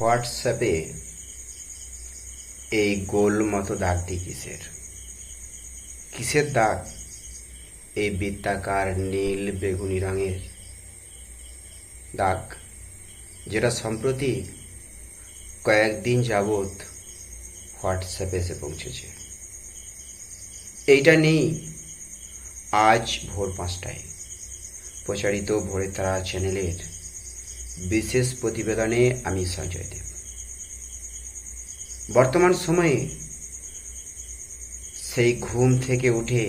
হোয়াটসঅ্যাপে এই গোল মতো দাগটি কিসের? কিসের দাগ? এই বৃত্তাকার নীল বেগুনি রঙের দাগ, যেটা সম্প্রতি কয়েকদিন যাবৎ হোয়াটসঅ্যাপে এসে পৌঁছেছে। এইটা নেই, আজ ভোর পাঁচটায়। প্রচারিত ভোরের তারা চ্যানেলের বিশেষ প্রতিবেদনে আমি সঞ্জয় দেব। বর্তমান সময়ে সেই ঘুম থেকে উঠে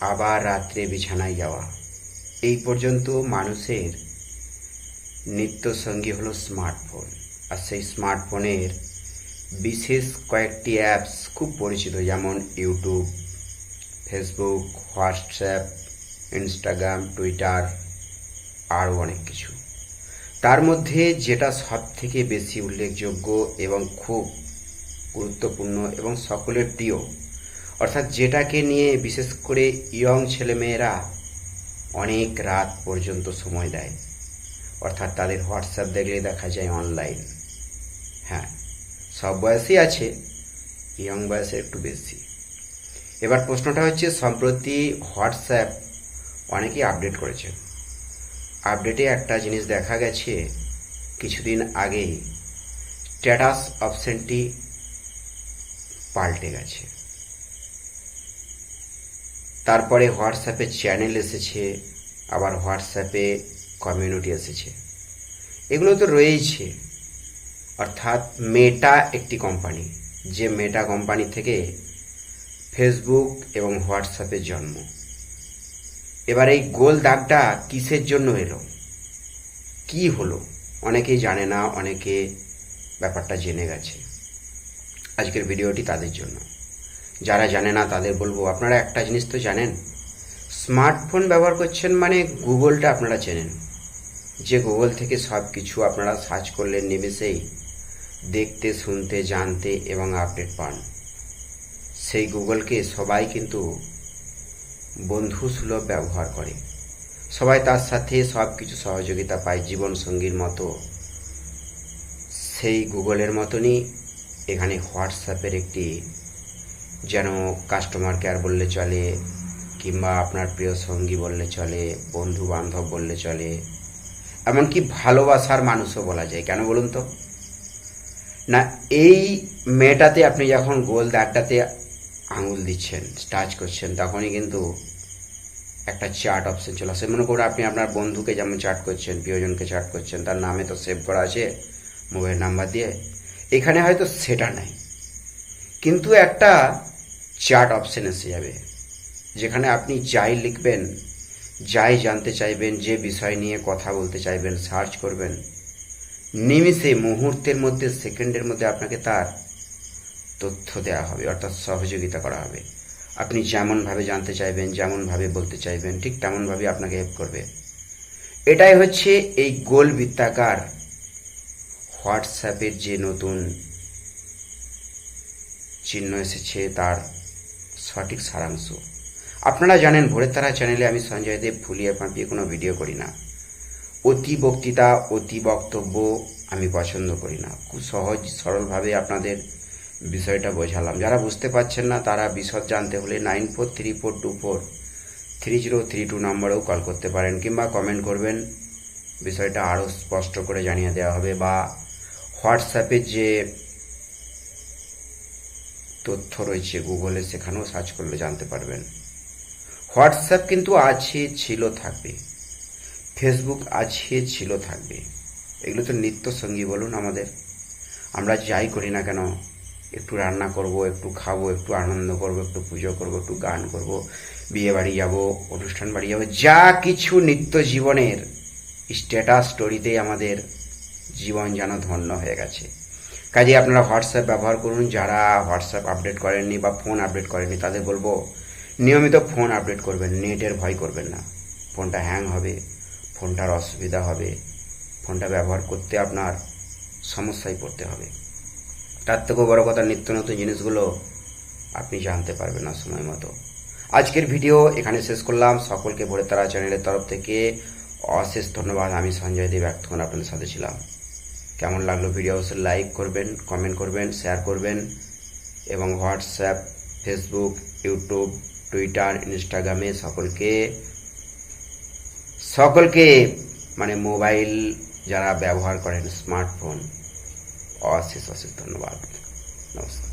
আবার রাত্রে বিছানায় যাওয়া, এই পর্যন্ত মানুষের নিত্য সঙ্গী হলো স্মার্টফোন। আর সেই স্মার্টফোনের বিশেষ কয়েকটি অ্যাপস খুব পরিচিত, যেমন YouTube, Facebook, WhatsApp, Instagram, Twitter, আরও অনেক কিছু। তার মধ্যে যেটা সব থেকে বেশি উল্লেখযোগ্য এবং খুব গুরুত্বপূর্ণ এবং সকলের প্রিয়, অর্থাৎ যেটাকে নিয়ে বিশেষ করে ইয়ং ছেলেমেয়েরা অনেক রাত পর্যন্ত সময় দেয়, অর্থাৎ তাদের হোয়াটসঅ্যাপ দেখলে দেখা যায় অনলাইন। হ্যাঁ সব বয়সই আছে, ইয়ং বয়সে একটু বেশি। এবার প্রশ্নটা হচ্ছে, সম্প্রতি হোয়াটসঅ্যাপ অনেকেই আপডেট করেছে। আপডেটে একটা জিনিস দেখা গেছে কিছুদিন আগেই স্ট্যাটাস অপশনটি পাল্টে গেছে। তারপরে হোয়াটসঅ্যাপে চ্যানেল এসেছে, আবার হোয়াটসঅ্যাপে কমিউনিটি এসেছে। এগুলো তো রয়েইছে। অর্থাৎ মেটা একটি কোম্পানি, যে মেটা কোম্পানি থেকে ফেসবুক এবং হোয়াটসঅ্যাপের জন্ম। এবার এই গোল দাগটা কিসের জন্য এলো? কি হলো? অনেকেই জানে না, অনেকে ব্যাপারটা জেনে গেছে। আজকের ভিডিওটি তাদের জন্য। যারা জানে না, তাদের বলব, আপনারা একটা জিনিস তো জানেন, স্মার্টফোন ব্যবহার করছেন মানে গুগলটা আপনারা চেনেন। যে গুগল থেকে সব কিছু আপনারা সার্চ করলেন নিমেষেই দেখতে, শুনতে, জানতে এবং আপডেট পান। সেই গুগলকে সবাই কিন্তু বন্ধু সুলভ ব্যবহার করে। সবাই তার সাথে সব কিছু সহযোগিতা পায় জীবন সঙ্গীর মতো। সেই গুগলের মতনই এখানে হোয়াটসঅ্যাপের একটি যেন কাস্টমার কেয়ার বললে চলে, কিংবা আপনার প্রিয় সঙ্গী বললে চলে বন্ধু বান্ধব বললে চলে, এমনকি ভালোবাসার মানুষও বলা যায়। কেন বলুন তো? না, এই মেয়েটাতে আপনি যখন গোল দাগটাতে আঙুল দিচ্ছেন টাচ করছেন, তখনই কিন্তু একটা চার্ট অপশন চলে আসে। মনে করুন আপনি আপনার বন্ধুকে যেমন চার্ট করছেন, প্রিয়জনকে চার্ট করছেন, তার নামে তো সেভ করা আছে মোবাইল নাম্বার দিয়ে। এখানে হয়তো সেটা নাই। কিন্তু একটা চার্ট অপশন এসে যাবে, যেখানে আপনি যাই লিখবেন, যাই জানতে চাইবেন, যে বিষয় নিয়ে কথা বলতে চাইবেন সার্চ করবেন, নিমিষে মুহূর্তের মধ্যে সেকেন্ডের মধ্যে আপনাকে তার তথ্য দেওয়া হবে, অর্থাৎ সহযোগিতা করা হবে। আপনি যেমনভাবে জানতে চাইবেন, যেমনভাবে বলতে চাইবেন, ঠিক তেমনভাবে আপনাকে হেল্প করবে। এটাই হচ্ছে এই গোল বৃত্তাকার হোয়াটসঅ্যাপের যে নতুন চিহ্ন এসেছে তার সঠিক সারাংশ। আপনারা জানেন ভোরের তারা চ্যানেলে আমি সঞ্জয় দেব ফুলিয়ে ফাঁপিয়ে কোনো ভিডিও করি না। অতি বক্তৃতা, অতি বক্তব্য আমি পছন্দ করি না। খুব সহজ, সরলভাবে আপনাদের বিষয়টা বোঝালাম। যারা বুঝতে পারছেন না, তারা বিশদ জানতে হলে nine four three four two four three zero three two নম্বরেও call করতে পারেন কিংবা কমেন্ট করবেন। বিষয়টা আরও স্পষ্ট করে জানিয়ে দেওয়া হবে বা হোয়াটসঅ্যাপের যে তথ্য রয়েছে গুগলে, সেখানেও সার্চ করলে জানতে পারবেন। হোয়াটসঅ্যাপ কিন্তু আছে, ছিল, থাকবে। ফেসবুক আছে, ছিল, থাকবে। এগুলো তো নিত্য সঙ্গী বলুন আমাদের। আমরা যাই করি না কেন একটু রান্না করব, একটু খাব, একটু আনন্দ করব, একটু পুজো করব, একটু গান করব, বিয়ে বাড়ি যাব, অনুষ্ঠান বাড়ি যাব, যা কিছু নিত্য জীবনের স্ট্যাটাস স্টোরিতেই আমাদের জীবন যেন ধন্য হয়ে গেছে। কাজে আপনারা হোয়াটসঅ্যাপ ব্যবহার করুন, যারা হোয়াটসঅ্যাপ আপডেট করেননি বা ফোন আপডেট করেননি, তাদের বলব, নিয়মিত ফোন আপডেট করবেন নেটের ভয় করবেন না। ফোনটা হ্যাং হবে ফোনটার অসুবিধা হবে ফোনটা ব্যবহার করতে আপনার সমস্যায় পড়তে হবে। তার থেকেও বড় কথা নিত্য নতুন জিনিসগুলো আপনি জানতে পারবেন না সময় মতো। আজকের ভিডিও এখানে শেষ করলাম। সকলকে ভরে তারা চ্যানেলের তরফ থেকে অশেষ ধন্যবাদ। আমি সঞ্জয় দেব, এতক্ষণ আপনাদের সাথে ছিলাম। কেমন লাগল ভিডিও? অবশ্যই লাইক করবেন কমেন্ট করবেন শেয়ার করবেন। এবং হোয়াটসঅ্যাপ ফেসবুক ইউটিউব টুইটার ইনস্টাগ্রামে সকলকে সকলকে মানে মোবাইল যারা ব্যবহার করেন স্মার্টফোন और से सबसे धन्यवाद नमस्कार